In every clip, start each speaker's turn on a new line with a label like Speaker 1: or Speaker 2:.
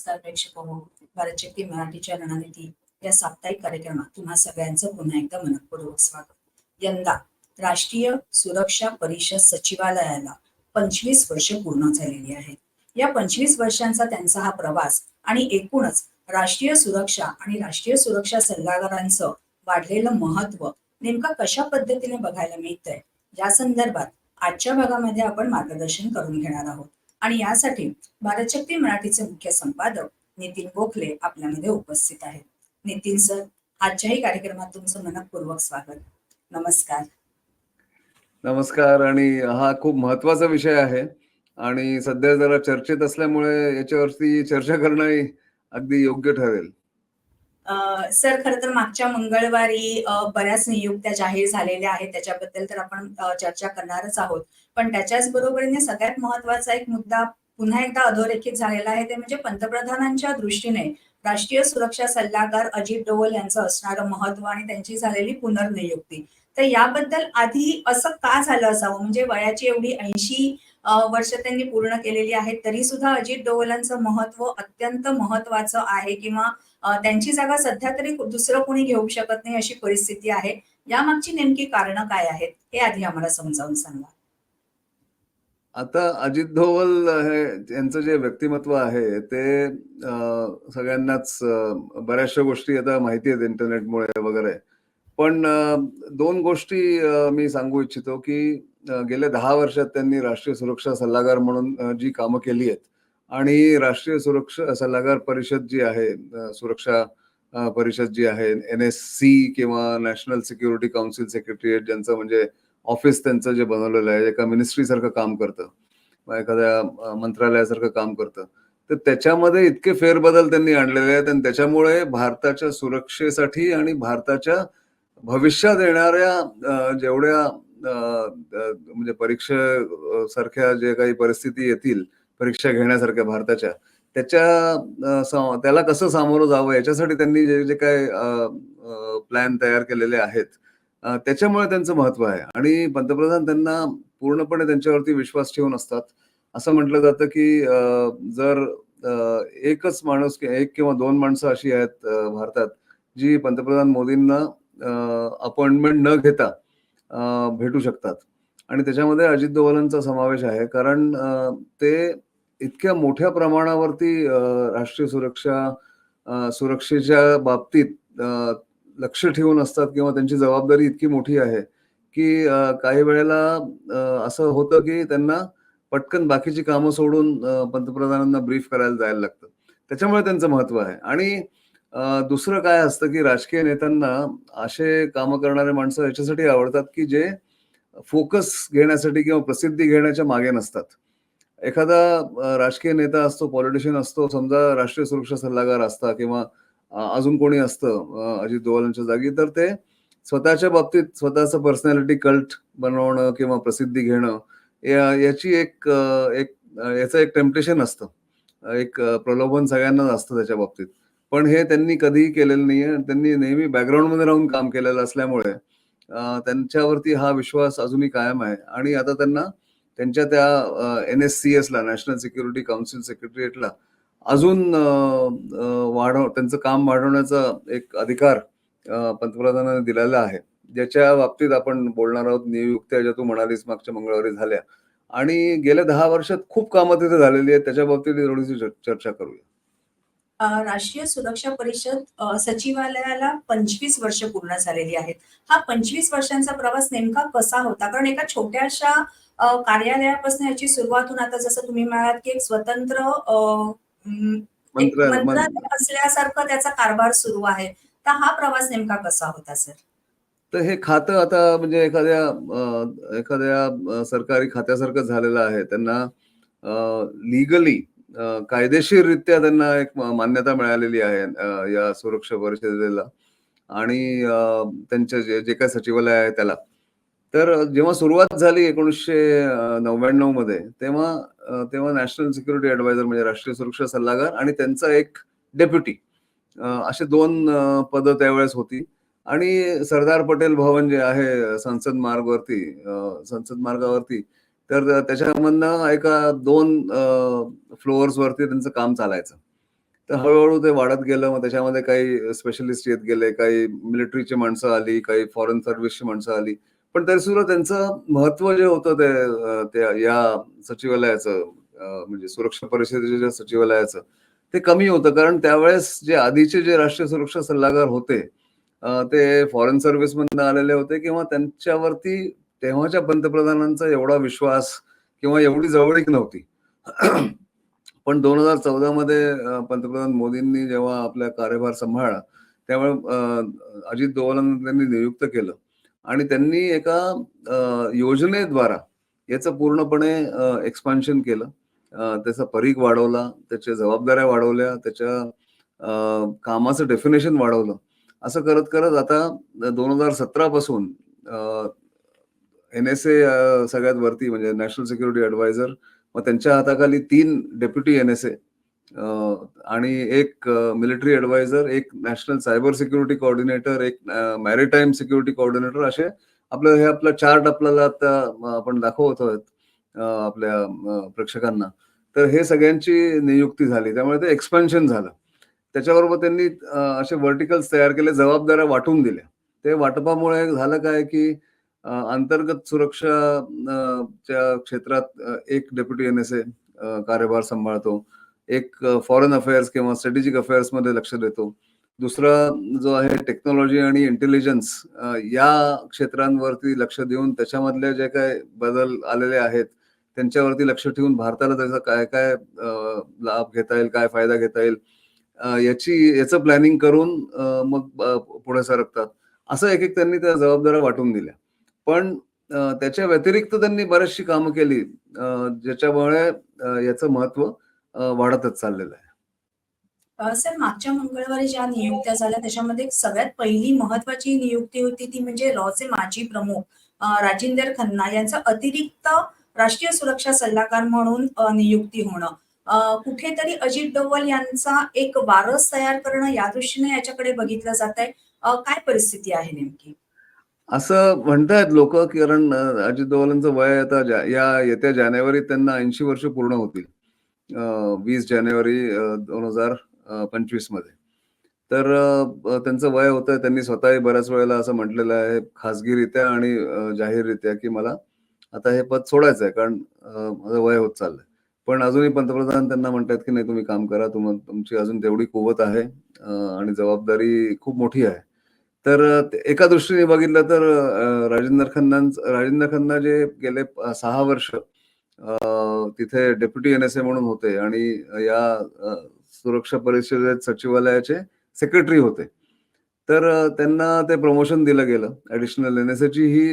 Speaker 1: नमस्कार प्रेक्षक हो. भारतशक्ती मराठीच्या रणनीती या साप्ताहिक कार्यक्रमात तुम्हा सगळ्यांचं पुन्हा एकदा मनपूर्वक स्वागत. यंदा राष्ट्रीय सुरक्षा परिषद सचिवालयाला पंचवीस वर्ष पूर्ण झालेली आहेत. या पंचवीस वर्षांचा त्यांचा हा प्रवास आणि एकूणच राष्ट्रीय सुरक्षा आणि राष्ट्रीय सुरक्षा सल्लागारांचं वाढलेलं महत्त्व नेमका कशा पद्धतीने बघायला मिळतंय? या संदर्भात आजच्या भागामध्ये आपण मार्गदर्शन करून घेणार आहोत. आणि यासाठी भारतशक्ती मराठीचे मुख्य संपादक नितीन गोखले आपल्यामध्ये उपस्थित आहेत. नितीन सर आजच्याही कार्यक्रमात तुमचं मनपूर्वक स्वागत. नमस्कार.
Speaker 2: नमस्कार आणि हा खूप महत्त्वाचा विषय आहे आणि सध्या जरा चर्चेत असल्यामुळे याच्यावरती चर्चा करणं अगदी योग्य ठरेल.
Speaker 1: अं, सर खर तर मागच्या मंगळवारी बऱ्याच नियुक्त्या जाहीर झालेल्या आहेत. त्याच्याबद्दल तर आपण चर्चा करणारच आहोत. पण त्याच्याच बरोबरीने सगळ्यात महत्त्वाचा एक मुद्दा पुन्हा एकदा अधोरेखित झालेला आहे ते म्हणजे पंतप्रधानांच्या दृष्टीने राष्ट्रीय सुरक्षा सल्लागार अजित डोवल यांचं असणारं महत्त्व आणि त्यांची झालेली पुनर्नियुक्ती. तर याबद्दल आधी असं का झालं असावं? म्हणजे वयाची एवढी ऐंशी वर्ष त्यांनी पूर्ण केलेली आहेत तरी सुद्धा अजित डोवलांचं महत्त्व अत्यंत महत्वाचं आहे किंवा त्यांची जागा सध्या तरी दुसरं कोणी घेऊ शकत नाही अशी परिस्थिती आहे. यामागची नेमकी कारणं काय आहेत हे आधी आम्हाला समजावून सांगा.
Speaker 2: आता अजित धोवल हे यांचं जे व्यक्तिमत्व आहे ते सगळ्यांनाच बऱ्याचशा गोष्टी आता माहिती आहेत इंटरनेटमुळे वगैरे. पण दोन गोष्टी मी सांगू इच्छितो की गेल्या दहा वर्षात त्यांनी राष्ट्रीय सुरक्षा सल्लागार म्हणून जी कामं केली आहेत आणि राष्ट्रीय सुरक्षा सल्लागार परिषद जी आहे सुरक्षा परिषद जी आहे एन एस सी किंवा नॅशनल सिक्युरिटी काउन्सिल सेक्रेटरिएट ज्यांचं म्हणजे ऑफिस त्यांचं जे बनवलेलं आहे एका मिनिस्ट्री सारखं काम करतं एखाद्या मंत्रालयासारखं काम करतं. तर त्याच्यामध्ये इतके फेरबदल त्यांनी आणलेले आहेत आणि त्याच्यामुळे भारताच्या सुरक्षेसाठी आणि भारताच्या भविष्यात येणाऱ्या जेवढ्या म्हणजे परीक्षेसारख्या सारख्या जे काही परिस्थिती येतील परीक्षा घेण्यासारख्या भारताच्या त्याच्या त्याला कसं सामोरं जावं याच्यासाठी त्यांनी जे जे काय प्लॅन तयार केलेले आहेत त्याच्यामुळे त्यांचं महत्त्व आहे. आणि पंतप्रधान त्यांना पूर्णपणे त्यांच्यावरती विश्वास ठेवून असतात. असं म्हटलं जातं की जर एकच माणूस एक किंवा दोन माणसं अशी आहेत भारतात जी पंतप्रधान मोदींना अपॉइंटमेंट न घेता भेटू शकतात. आणि त्याच्यामध्ये अजित दोवलांचा समावेश आहे. कारण ते इतक्या मोठ्या प्रमाणावरती राष्ट्रीय सुरक्षा सुरक्षेच्या बाबतीत लक्ष ठेवून असतात किंवा त्यांची जबाबदारी इतकी मोठी आहे की काही वेळेला असं होतं की त्यांना पटकन बाकीची कामं सोडून पंतप्रधानांना ब्रीफ करायला जायला लागतं. त्याच्यामुळे त्यांचं महत्त्व आहे. आणि दुसरं काय असतं की राजकीय नेत्यांना असे कामं करणारे माणसं याच्यासाठी आवडतात की जे फोकस घेण्यासाठी किंवा प्रसिद्धी घेण्याच्या मागे नसतात. एखादा राजकीय नेता असतो पॉलिटिशियन असतो समजा राष्ट्रीय सुरक्षा सल्लागार असता किंवा अजून कोणी असतं अजित दोवालांच्या जागी तर ते स्वतःच्या बाबतीत स्वतःचं पर्सनॅलिटी कल्ट बनवणं किंवा प्रसिद्धी घेणं या- याची एक एक याचं एक टेम्पटेशन असतं. एक प्रलोभन सगळ्यांनाच असतं त्याच्या बाबतीत. पण हे त्यांनी कधीही केलेलं नाही आहे त्यांनी नेहमी बॅकग्राऊंडमध्ये राहून काम केलेलं असल्यामुळे त्यांच्यावरती हा विश्वास अजूनही कायम आहे. आणि आता त्यांना त्यांच्या त्या एन एस सी एस ला नॅशनल सिक्युरिटी काउन्सिल सेक्रेटरिएटला अजून वाढव त्यांचं काम वाढवण्याचा एक अधिकार पंतप्रधानांनी दिलेला आहे. ज्याच्या बाबतीत आपण बोलणार आहोत नियुक्त्या ज्या तू म्हणालीस मागच्या मंगळवारी झाल्या. आणि गेल्या दहा वर्षात खूप कामं तिथे झालेली आहेत त्याच्या बाबतीत थोडीशी चर्चा करूया.
Speaker 1: राष्ट्रीय सुरक्षा परिषद सचिवालयाला पंचवीस वर्ष पूर्ण झालेली आहेत. हा पंचवीस वर्षांचा प्रवास नेमका कसा होता? कारण एका छोट्याशा कार्यालयापासून याची सुरुवात होऊन आता जसं तुम्ही म्हणालात की एक स्वतंत्र असल्यासारखं त्याचा कारभार सुरू आहे. तर हा प्रवास नेमका कसा होता सर?
Speaker 2: तर हे खातं आता म्हणजे एखाद्या एखाद्या सरकारी खात्यासारखं झालेलं आहे. त्यांना लिगली कायदेशीररित्या त्यांना एक मान्यता मिळालेली आहे या सुरक्षा परिषदेला. आणि त्यांच्या जे जे काय सचिवालय आहे त्याला. तर जेव्हा सुरुवात झाली एकोणीसशे नव्याण्णवमध्ये तेव्हा तेव्हा नॅशनल सिक्युरिटी ऍडवायझर म्हणजे राष्ट्रीय सुरक्षा सल्लागार आणि त्यांचा एक डेप्युटी असे दोन पदं त्यावेळेस होती. आणि सरदार पटेल भवन जे आहे संसद मार्गवरती संसद मार्गावरती तर त्याच्यामधनं एका दोन फ्लोअर्स वरती त्यांचं काम चालायचं. तर हळूहळू ते वाढत गेलं मग त्याच्यामध्ये काही स्पेशलिस्ट येत गेले काही मिलिटरीची माणसं आली काही फॉरेन सर्व्हिसची माणसं आली. पण तरी सुद्धा त्यांचं महत्त्व जे होतं ते त्या या सचिवालयाचं म्हणजे सुरक्षा परिषदेच्या ज्या सचिवालयाचं ते कमी होतं. कारण त्यावेळेस जे आधीचे जे राष्ट्रीय सुरक्षा सल्लागार होते ते फॉरेन सर्व्हिस मधनं आलेले होते किंवा त्यांच्यावरती तेव्हाच्या पंतप्रधानांचा एवढा विश्वास किंवा एवढी जवळीक नव्हती. पण दोन हजार चौदा मध्ये पंतप्रधान मोदींनी जेव्हा आपला कार्यभार सांभाळला त्यामुळे अजित दोवालांना त्यांनी नियुक्त केलं. आणि त्यांनी एका योजनेद्वारा याचं पूर्णपणे एक्सपान्शन केलं. त्याचा परीख वाढवला त्याच्या जबाबदाऱ्या वाढवल्या त्याच्या कामाचं डेफिनेशन वाढवलं. असं करत करत आता दोन हजार सतरा पासून एन एस ए सगळ्यात वरती म्हणजे नॅशनल सिक्युरिटी ऍडवायझर मग त्यांच्या हाताखाली तीन डेप्युटी एन एस ए आणि एक मिलिटरी ऍडवायझर एक नॅशनल सायबर सिक्युरिटी कोऑर्डिनेटर एक मॅरिटाईम सिक्युरिटी कोऑर्डिनेटर असे आपलं हे आपला चार्ट आपल्याला आता आपण दाखवत आहोत आपल्या प्रेक्षकांना. तर हे सगळ्यांची नियुक्ती झाली. त्यामुळे ते एक्सपेन्शन झालं. त्याच्याबरोबर त्यांनी असे व्हर्टिकल्स तयार केले जबाबदाऱ्या वाटून दिल्या. ते वाटपामुळे झालं काय की अंतर्गत सुरक्षा च्या क्षेत्रात एक डेप्युटी एन एस ए कार्यभार सांभाळतो. एक फॉरेन अफेअर्स किंवा स्ट्रॅटेजिक अफेअर्समध्ये लक्ष देतो. दुसरा जो आहे टेक्नॉलॉजी आणि इंटेलिजन्स या क्षेत्रांवरती लक्ष देऊन त्याच्यामधले जे काय बदल आलेले आहेत त्यांच्यावरती लक्ष ठेवून भारताला त्याचा काय काय लाभ घेता येईल काय फायदा घेता येईल याची याचं प्लॅनिंग करून मग पुढे सरकतात. असं एक एक त्यांनी त्या जबाबदाऱ्या वाटून दिल्या. पण त्याच्या व्यतिरिक्त त्यांनी बरीचशी कामं केली ज्याच्यामुळे याचं महत्त्व वाढतच चाललेलं आहे.
Speaker 1: सर मागच्या मंगळवारी ज्या नियुक्त्या झाल्या त्याच्यामध्ये सगळ्यात पहिली महत्वाची नियुक्ती होती ती म्हणजे रॉचे माजी प्रमुख राजिंदर खन्ना यांचं अतिरिक्त राष्ट्रीय सुरक्षा सल्लागार म्हणून नियुक्ती होणं. कुठेतरी अजित डोवल यांचा एक वारस तयार करणं या दृष्टीने याच्याकडे बघितलं जात आहे. काय परिस्थिती आहे नेमकी?
Speaker 2: असं म्हणतायत लोक कारण अजित डोवालांचं वय आता या येत्या जानेवारीत त्यांना ऐंशी वर्ष पूर्ण होतील. वीस जानेवारी दोन हजार पंचवीसमध्ये तर त्यांचं वय होतं त्यांनी स्वतःही बऱ्याच वेळेला असं म्हटलेलं आहे खासगीरित्या आणि जाहीररित्या की मला आता हे पद सोडायचं आहे कारण माझं वय होत चाललंय. पण अजूनही पंतप्रधान त्यांना म्हणतात की नाही तुम्ही काम करा तुम तुमची अजून तेवढी कुवत आहे आणि जबाबदारी खूप मोठी आहे. तर एका दृष्टीने बघितलं तर राजेंद्र खन्नांच राजेंद्र खन्ना जे गेले सहा वर्ष तिथे डेप्युटी एन एस ए म्हणून होते आणि या सुरक्षा परिषदेत सचिवालयाचे सेक्रेटरी होते. तर त्यांना ते प्रमोशन दिलं गेलं. ऍडिशनल एन एस ची ही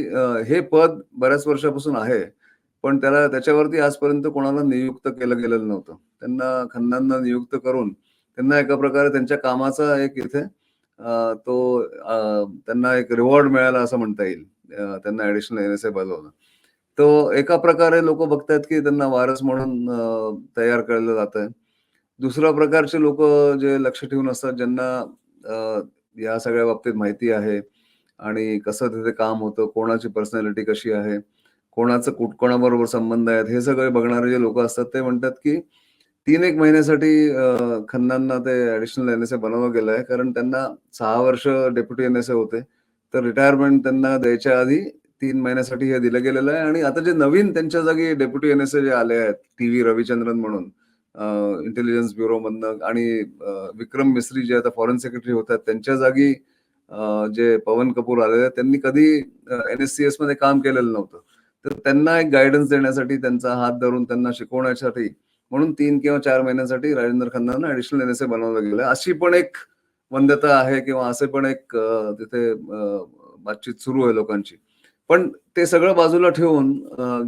Speaker 2: हे पद बऱ्याच वर्षापासून आहे. पण त्याला त्याच्यावरती आजपर्यंत कोणाला नियुक्त केलं गेलेलं नव्हतं. त्यांना खन्नांना नियुक्त करून त्यांना एका प्रकारे त्यांच्या कामाचा एक इथे तो त्यांना एक रिवॉर्ड मिळाला असं म्हणता येईल. त्यांना ऍडिशनल एन एस ए बनवलं तो एका प्रकारे लोक बघतायत की त्यांना वारस म्हणून तयार केलं जात आहे दुसऱ्या प्रकारचे लोक जे लक्ष ठेवून असतात ज्यांना या सगळ्या बाबतीत माहिती आहे आणि कसं तिथे काम होतं कोणाची पर्सनॅलिटी कशी आहे कोणाचं कुठ कोणाबरोबर संबंध आहेत हे सगळे बघणारे जे लोक असतात ते म्हणतात की तीन एक महिन्यासाठी खन्नांना ते ऍडिशनल एन एस ए बनवलं गेलं आहे. कारण त्यांना सहा वर्ष डेप्युटी एन एस ए होते. तर रिटायरमेंट त्यांना द्यायच्या आधी तीन महिन्यासाठी हे दिलं गेलेलं आहे. आणि आता जे नवीन त्यांच्या जागी डेप्युटी एन एस ए जे आले आहेत टी व्ही रविचंद्रन म्हणून इंटेलिजन्स ब्युरो मधनं आणि विक्रम मिस्त्री जे आता फॉरेन सेक्रेटरी होतात त्यांच्या जागी जे पवन कपूर आलेले आहेत त्यांनी कधी एन एस सी एसमध्ये काम केलेलं नव्हतं. तर त्यांना एक गायडन्स देण्यासाठी त्यांचा हात धरून त्यांना शिकवण्यासाठी म्हणून तीन किंवा चार महिन्यांसाठी राजेंद्र खन्नांना ऍडिशनल एन एस ए बनवलं गेलं. अशी पण एक वंदता आहे किंवा असे पण एक तिथे बातचीत सुरू आहे लोकांची. पण ते सगळं बाजूला ठेवून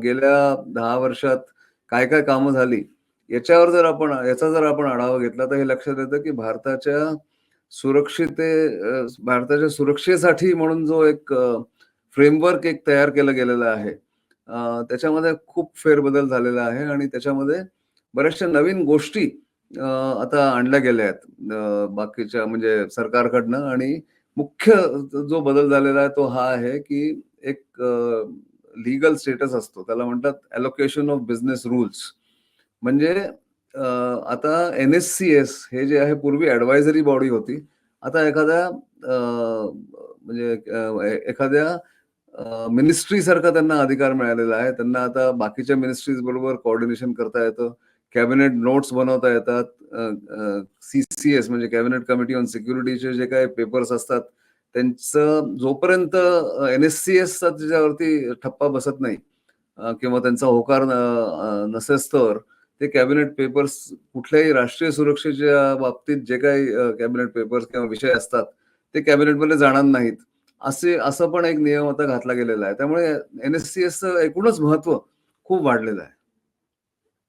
Speaker 2: गेल्या दहा वर्षात काय काय कामं झाली याच्यावर जर आपण याचा जर आपण आढावा घेतला तर हे लक्षात येतं की भारताच्या सुरक्षिते भारताच्या सुरक्षेसाठी म्हणून जो एक फ्रेमवर्क एक तयार केलं गेलेलं आहे. त्याच्यामध्ये खूप फेरबदल झालेला आहे आणि त्याच्यामध्ये बऱ्याचशा नवीन गोष्टी आता आणल्या गेल्या आहेत. बाकीच्या म्हणजे सरकारकडनं आणि मुख्य जो बदल झालेला आहे तो हा आहे की एक लीगल स्टेटस असतो त्याला म्हणतात अलोकेशन ऑफ बिझनेस रूल्स म्हणजे आता एन-एस-सी-एस हे जे आहे पूर्वी ॲडवायझरी बॉडी होती. आता एखाद्या म्हणजे एखाद्या मिनिस्ट्री मिनिस्ट्रीसारखा त्यांना अधिकार मिळालेला आहे. त्यांना आता बाकीच्या मिनिस्ट्रीज बरोबर कोऑर्डिनेशन करता येतं. कॅबिनेट नोट्स बनवता येतात. सी-सी-एस म्हणजे कॅबिनेट कमिटी ऑन सिक्युरिटीचे जे काही पेपर्स असतात, त्यांचं जोपर्यंत एन-एस-सी-एसचा त्याच्यावरती ठप्पा बसत नाही किंवा त्यांचा होकार नसेस तर ते कॅबिनेट पेपर्स कुठल्याही राष्ट्रीय सुरक्षेच्या बाबतीत जे काही कॅबिनेट पेपर्स किंवा विषय असतात, ते कॅबिनेटमध्ये जाणार नाहीत. असे असं पण एक नियम आता घातला गेलेला आहे. त्यामुळे एन-एस-सी-एसचं एकूणच महत्त्व खूप वाढलेलं आहे.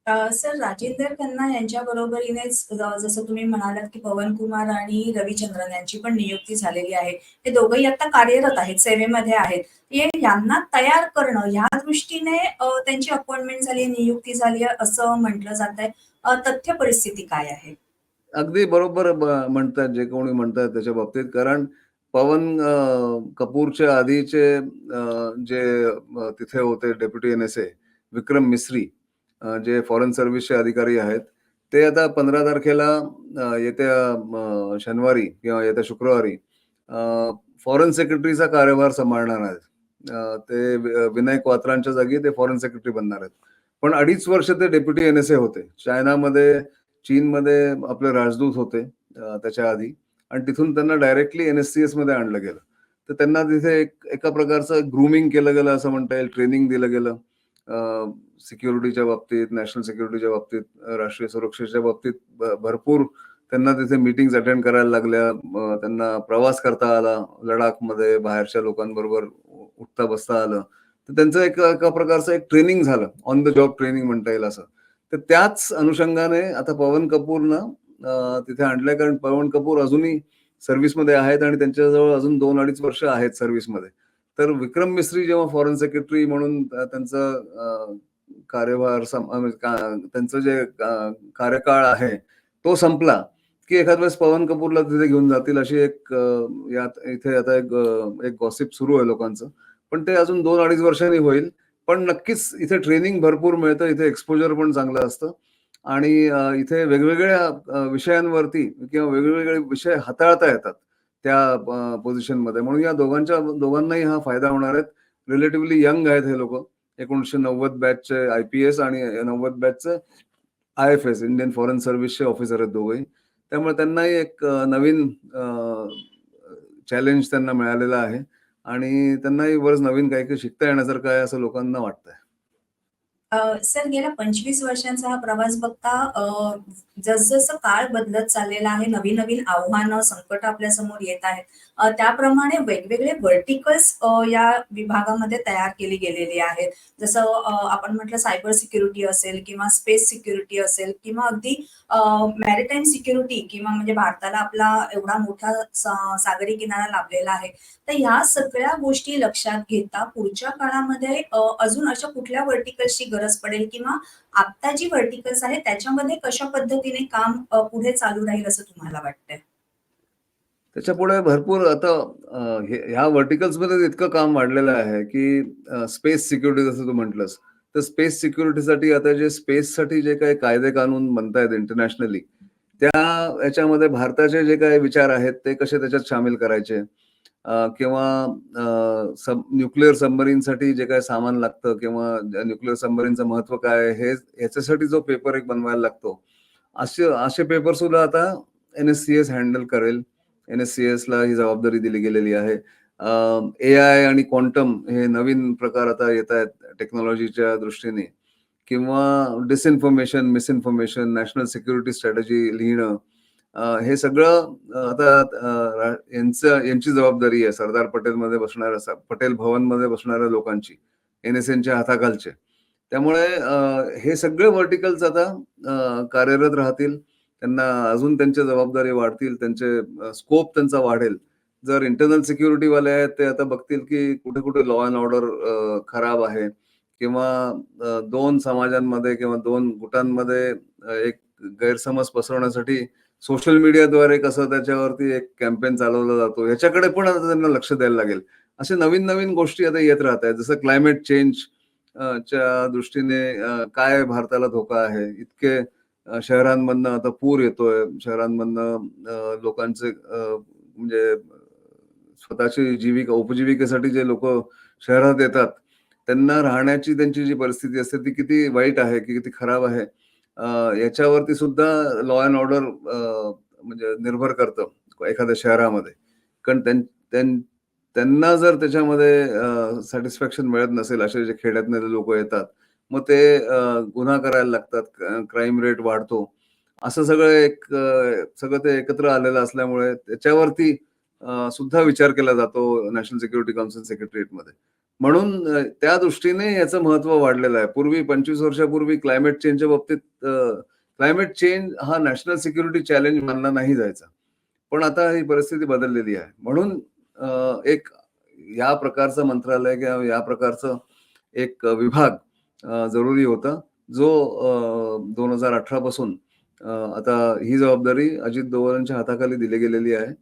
Speaker 1: सर राजेंद्र खन्ना यांच्या बरोबरीनेच जसं तुम्ही म्हणालात, की पवन कुमार आणि रविचंद्रन यांची पण नियुक्ती झालेली आहे. हे दोघंही आता कार्यरत आहेत, सेवेमध्ये आहेत. हे यांना तयार करणं ह्या दृष्टीने त्यांची अपॉइंटमेंट झाली, नियुक्ती झाली असं म्हटलं जात आहे तथ्य परिस्थिती काय आहे?
Speaker 2: अगदी बरोबर म्हणतात जे कोणी म्हणतात त्याच्या बाबतीत. कारण पवन अ, कपूरच्या आधीचे जे तिथे होते डेप्युटी एन-एस-ए विक्रम मिस्री जे फॉरेन सर्व्हिसचे अधिकारी आहेत. ते आता 15 तारखेला येत्या शनिवारी किंवा येत्या शुक्रवारी फॉरेन सेक्रेटरीचा कार्यभार सांभाळणार आहेत. ते विनायक विनय क्वात्रांच्या जागी ते फॉरेन सेक्रेटरी बनणार आहेत. पण 2.5 वर्ष ते डेप्युटी एन-एस-ए होते. चायनामध्ये, चीनमध्ये आपले राजदूत होते त्याच्या आधी आणि तिथून त्यांना डायरेक्टली एन-एस-सी-एसमध्ये आणलं गेलं. तर त्यांना तिथे एक एका प्रकारचं ग्रूमिंग केलं गेलं असं म्हणता येईल. ट्रेनिंग दिलं गेलं. सिक्युरिटीच्या बाबतीत, नॅशनल सिक्युरिटीच्या बाबतीत, राष्ट्रीय सुरक्षेच्या बाबतीत भरपूर त्यांना तिथे मीटिंग्ज अटेंड करायला लागल्या. त्यांना प्रवास करता आला. लडाखमध्ये बाहेरच्या लोकांबरोबर उठता बसता आलं. तर त्यांचं एक एका प्रकारचं एक ट्रेनिंग झालं. ऑन द जॉब ट्रेनिंग म्हणता येईल असं. तर त्याच अनुषंगाने आता पवन कपूरनं तिथे आणलंय कारण पवन कपूर अजूनही सर्व्हिसमध्ये आहेत आणि त्यांच्याजवळ अजून 2-2.5 वर्ष आहेत सर्व्हिसमध्ये. तर विक्रम मिस्री जेव्हा फॉरेन सेक्रेटरी म्हणून त्यांचं कार्यभार म्हणजे त्यांचं जे कार्यकाळ आहे, तो संपला, की एखाद्या वेळेस पवन कपूरला तिथे घेऊन जातील अशी एक यात इथे आता एक एक गॉसिप सुरू आहे लोकांचं. पण ते अजून 2-2.5 वर्षांनी होईल. पण नक्कीच इथे ट्रेनिंग भरपूर मिळतं. इथे एक्सपोजर पण चांगलं असतं आणि इथे वेगवेगळ्या विषयांवरती किंवा वेगवेगळे विषय हाताळता येतात त्या पोझिशनमध्ये. म्हणून या दोघांच्या दोघांनाही हा फायदा होणार आहेत रिलेटिव्हली यंग आहेत हे लोक एकोणीसशे नव्वद बॅचचे आय-पी-एस आणि 90 बॅचचे आय-एफ-एस इंडियन फॉरेन सर्व्हिसचे ऑफिसर आहेत दोघंही. त्यामुळे त्यांनाही एक नवीन चॅलेंज त्यांना मिळालेलं आहे आणि त्यांनाही बरंच नवीन काही-काही शिकता येण्यासारखं आहे असं लोकांना वाटतंय.
Speaker 1: सर गेल्या 25 वर्षांचा हा प्रवास बघता जसजसं काळ बदलत चाललेला आहे, नवीन-नवीन आव्हानं, संकटं आपल्यासमोर येत आहेत. त्याप्रमाणे वेगवेगळे व्हर्टिकल्स या विभागामध्ये तयार केली गेलेली आहेत. जसं आपण म्हटलं सायबर सिक्युरिटी असेल किंवा स्पेस सिक्युरिटी असेल किंवा अगदी मॅरिटाईम सिक्युरिटी किंवा म्हणजे भारताला आपला एवढा मोठा सागरी किनारा लाभलेला आहे. तर ह्या सगळ्या गोष्टी लक्षात घेता पुढच्या काळामध्ये अजून अशा कुठल्या व्हर्टिकल्सची गरज पडेल किंवा आत्ता जी व्हर्टिकल्स आहे त्याच्यामध्ये कशा पद्धतीने काम पुढे चालू राहील असं तुम्हाला वाटतंय?
Speaker 2: त्याच्यापुढे भरपूर आता ह्या व्हर्टिकल्समध्ये इतकं काम वाढलेलं आहे, की स्पेस सिक्युरिटी जसं तू म्हटलंस. तर स्पेस सिक्युरिटीसाठी आता जे स्पेससाठी जे काही कायदे-कानून बनतायत इंटरनॅशनली, त्या याच्यामध्ये भारताचे जे काही विचार आहेत, ते कसे त्याच्यात सामील करायचे किंवा सब न्यूक्लिअर सबमरीनसाठी जे काय सामान लागतं किंवा न्यूक्लिअर सबमरीनचं महत्त्व काय आहे, हे ह्याच्यासाठी जो पेपर एक बनवायला लागतो. असे असे पेपर सुद्धा आता एन-एस-सी-एस हँडल करेल. एन-एस-सी-एसला ही जबाबदारी दिली गेलेली आहे. ए-आय आणि क्वांटम हे नवीन प्रकार आता येतायत टेक्नॉलॉजीच्या दृष्टीने किंवा disinformation, misinformation, national security strategy लिहिणं. हे सगळं आता यांचं यांची जबाबदारी आहे. सरदार पटेलमध्ये बसणाऱ्या पटेल पटेल भवनमध्ये बसणाऱ्या लोकांची, एन-एस-एनच्या हाताखालचे. त्यामुळे हे सगळे व्हर्टिकल्स आता कार्यरत राहतील. त्यांना अजून त्यांच्या जबाबदारी वाढतील, त्यांचे स्कोप त्यांचा वाढेल. जर इंटरनल सिक्युरिटी वाले आहेत, ते आता बघतील की कुठे-कुठे लॉ अँड ऑर्डर खराब आहे किंवा दोन समाजांमध्ये किंवा दोन गुटांमध्ये एक गैरसमज पसरवण्यासाठी सोशल मीडियाद्वारे कसं त्याच्यावरती एक कॅम्पेन चालवला जातो, ह्याच्याकडे पण आता त्यांना लक्ष द्यायला लागेल. असे नवीन-नवीन गोष्टी आता येत राहत आहेत जसं क्लायमेट चेंज च्या दृष्टीने काय भारताला धोका आहे. इतके शहरांमधनं आता पूर येतोय शहरांमधनं लोकांचे म्हणजे स्वतःची जीविका उपजीविकेसाठी जे लोक शहरात येतात त्यांना राहण्याची त्यांची जी परिस्थिती असते ती किती वाईट आहे की किती खराब आहे याच्यावरती सुद्धा लॉ अँड ऑर्डर म्हणजे निर्भर करतं एखाद्या शहरामध्ये. कारण त्यां- त्यां- त्यांना जर त्याच्यामध्ये सॅटिस्फॅक्शन मिळत नसेल असे जे खेड्यातले लोक येतात मग ते गुन्हा करायला लागतात क्राईम रेट वाढतो. असं सगळं एक सगळं ते एकत्र आलेलं असल्यामुळे त्याच्यावरती सुद्धा विचार केला जातो नॅशनल सिक्युरिटी काउन्सिल सेक्रेटरीमध्ये म्हणून त्या दृष्टीने याचं महत्त्व वाढलेलं आहे. पूर्वी पंचवीस वर्षापूर्वी क्लायमेट चेंजच्या बाबतीत क्लायमेट चेंज हा नॅशनल सिक्युरिटी चॅलेंज मानला नाही जायचा. पण आता ही परिस्थिती बदललेली आहे. म्हणून एक या प्रकारचं मंत्रालय किंवा या प्रकारचं एक विभाग जरुरी होता जो दोन हजार अठरा पासून आता ही जबाबदारी अजित दोवलांच्या हाताखाली दिली गेलेली आहे.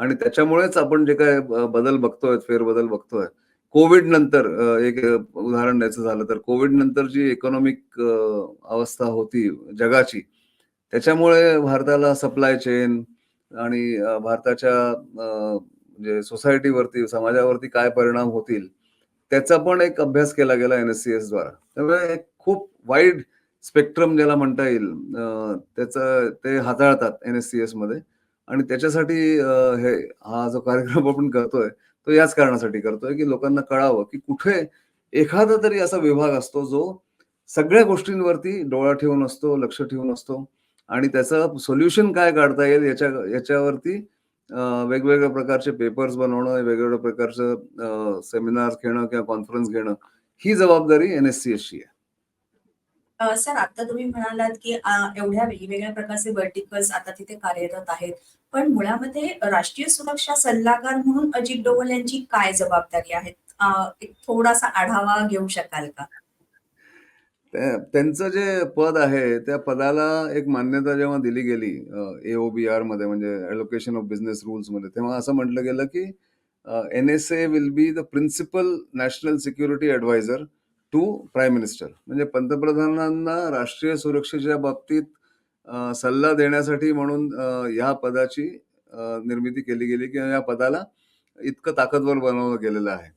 Speaker 2: आणि त्याच्यामुळेच आपण जे काय बदल बघतोय फेरबदल बघतोय. कोविड नंतर एक उदाहरण द्यायचं झालं तर कोविड नंतर जी इकॉनॉमिक अवस्था होती जगाची त्याच्यामुळे भारताला सप्लाय चेन आणि भारताच्या अ, म्हणजे सोसायटीवरती समाजावरती काय परिणाम होतील त्याचा पण एक अभ्यास केला गेला एनएससीएस द्वारा. त्यामुळे एक खूप वाईड स्पेक्ट्रम ज्याला म्हणता येईल त्याचं ते हाताळतात एनएससीएसमध्ये. आणि त्याच्यासाठी हे हा जो कार्यक्रम आपण करतोय तो याच कारणासाठी करतोय की लोकांना कळावं की कुठे एखादा तरी असा विभाग असतो जो सगळ्या गोष्टींवरती डोळा ठेवून असतो लक्ष ठेवून असतो आणि त्याचं सोल्युशन काय काढता येईल याच्या याच्यावरती वेगवेगळ्या प्रकारचे पेपर्स बनवणं वेगवेगळ्या प्रकारचं सेमिनार घेणं किंवा कॉन्फरन्स घेणं ही जबाबदारी एन एस
Speaker 1: सी एस ची आहे. सर आता तुम्ही म्हणालात की एवढ्या वेगवेगळ्या प्रकारचे वर्टिकल्स आता तिथे कार्यरत आहेत. पण मुळामध्ये राष्ट्रीय सुरक्षा सल्लागार म्हणून अजित डोवल यांची काय जबाबदारी आहे एक थोडासा आढावा घेऊ शकाल का?
Speaker 2: त्यांचं जे पद आहे त्या पदाला एक मान्यता जेव्हा दिली गेली एओबीआरमध्ये म्हणजे एलोकेशन ऑफ बिझनेस रूल्समध्ये तेव्हा असं म्हटलं गेलं की N S A will be the principal national security adviser to prime minister म्हणजे पंतप्रधानांना राष्ट्रीय सुरक्षेच्या बाबतीत अ, सल्ला देण्यासाठी म्हणून अ, या पदाची अ, निर्मिती केली गेली किंवा या पदाला इतकं ताकदवर बनवलं गेलेलं आहे.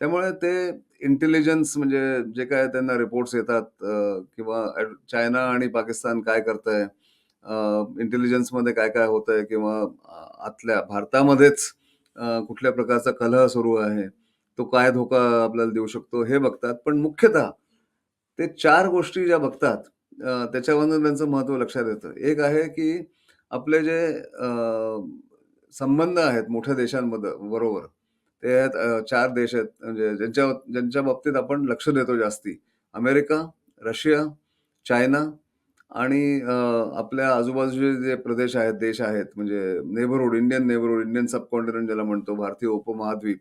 Speaker 2: त्यामुळे ते इंटेलिजन्स म्हणजे जे काय त्यांना रिपोर्ट्स येतात अ, किंवा ॲड- चायना आणि पाकिस्तान काय करतंय इंटेलिजन्स इंटेलिजन्समध्ये काय काय होतंय किंवा आतल्या भारतामध्येच अ, कुठल्या प्रकारचा कलह सुरू आहे तो काय धोका आपल्याला देऊ शकतो हे बघतात. पण मुख्यतः ते चार गोष्टी ज्या बघतात अ, त्याच्यावरून त्यांचं महत्त्व लक्षात येतं. एक आहे की आपले जे संबंध आहेत मोठ्या देशांमध्ये बरोबर ते आहेत चार देश आहेत. म्हणजे ज्यांच्या ज्यांच्या बाबतीत आपण लक्ष देतो जास्ती. अमेरिका रशिया चायना आणि आपल्या आजूबाजूचे जे प्रदेश आहेत देश आहेत म्हणजे neighbourhood Indian neighbourhood Indian subcontinent ज्याला म्हणतो भारतीय उपमहाद्वीप.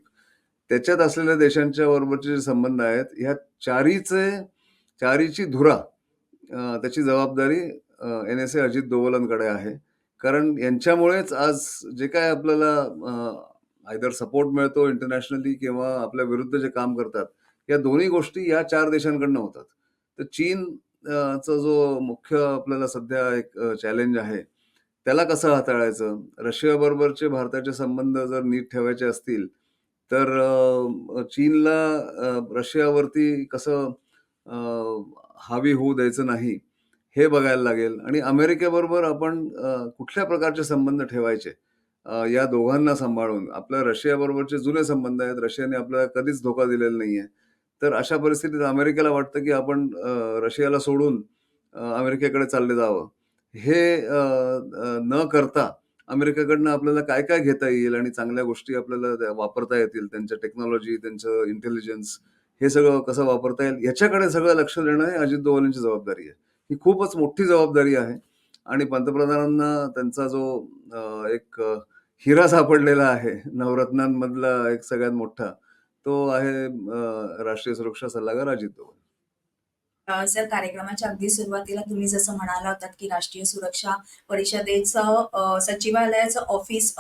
Speaker 2: त्याच्यात असलेल्या देशांच्या बरोबरचे जे संबंध आहेत ह्या चारीचे चारीची धुरा त्याची जबाबदारी एन एस ए अजित दोवलांकडे आहे. कारण यांच्यामुळेच आज जे काय आपल्याला आयदर सपोर्ट मिळतो इंटरनॅशनली किंवा आपल्या विरुद्ध जे काम करतात या दोन्ही गोष्टी या चार देशांकडनं होतात. तर चीन चा जो मुख्य आपल्याला सध्या एक चॅलेंज आहे त्याला कसं हाताळायचं? रशिया बरोबरचे भारताचे संबंध जर नीट ठेवायचे असतील तर अ, चीनला अ, रशियावरती कसं अ, हावी होऊ द्यायचं नाही हे बघायला लागेल. आणि अमेरिकेबरोबर आपण अ, कुठल्या प्रकारचे संबंध ठेवायचे अ, या दोघांना सांभाळून. आपल्या रशियाबरोबरचे जुने संबंध आहेत. रशियाने आपल्याला कधीच धोका दिलेला नाहीये. तर अशा परिस्थितीत अमेरिकेला वाटतं की आपण अ, रशियाला सोडून अ, अमेरिकेकडे चालले जावं. हे अ, अ, न करता अमेरिकेकडनं आपल्याला काय काय घेता येईल आणि चांगल्या गोष्टी आपल्याला त्या वापरता येतील त्यांच्या टेक्नॉलॉजी त्यांचं इंटेलिजन्स हे सगळं कसं वापरता येईल याच्याकडे सगळं लक्ष देणं हे अजित डोवालांची जबाबदारी आहे. ही खूपच मोठी जबाबदारी आहे आणि पंतप्रधानांना त्यांचा जो एक हिरा सापडलेला आहे नवरत्नांमधला एक सगळ्यात मोठा तो आहे राष्ट्रीय सुरक्षा सल्लागार अजित
Speaker 1: दोवल सर कार्यक्रमाच्या अगदी सुरुवातीला तुम्ही जसं म्हणाला होतात की राष्ट्रीय सुरक्षा परिषदेचं सचिवालयाचं ऑफिस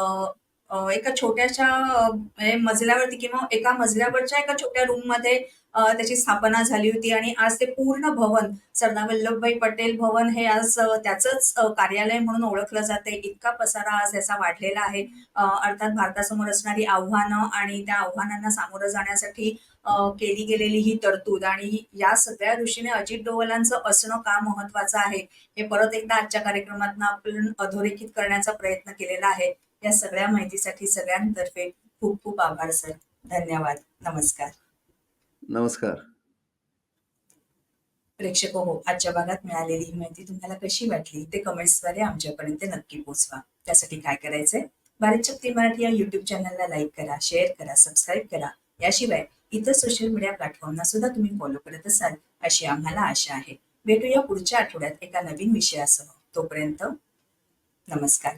Speaker 1: एका छोट्याशा म्हणजे मजल्यावरती किंवा एका मजल्यावरच्या एका छोट्या रूममध्ये त्याची स्थापना झाली होती. आणि आज ते पूर्ण भवन सरदार वल्लभभाई पटेल भवन हे आज त्याचंच कार्यालय म्हणून ओळखलं जाते. इतका पसारा आज याचा वाढलेला आहे. अर्थात भारतासमोर असणारी आव्हानं आणि त्या आव्हानांना सामोरं जाण्यासाठी केली गेलेली ही तरतूद आणि या सगळ्या दृष्टीने अजित डोवलांचं असणं का महत्वाचं आहे हे परत एकदा आजच्या कार्यक्रमातून आपण अधोरेखित करण्याचा प्रयत्न केलेला आहे. या सगळ्या माहितीसाठी सगळ्यांतर्फे खूप खूप आभार सर. धन्यवाद. नमस्कार.
Speaker 2: नमस्कार.
Speaker 1: प्रेक्षक हो आजच्या भागात मिळालेली ही माहिती तुम्हाला कशी वाटली ते कमेंट्सद्वारे आमच्यापर्यंत नक्की पोचवा. त्यासाठी काय करायचंय? भारत शक्ती मराठी या युट्यूब चॅनलला लाईक करा शेअर करा सबस्क्राईब करा. याशिवाय इतर सोशल मीडिया प्लॅटफॉर्मना सुद्धा तुम्ही फॉलो करत असाल अशी आम्हाला आशा आहे. भेटूया पुढच्या आठवड्यात एका नवीन विषयासह. तोपर्यंत नमस्कार.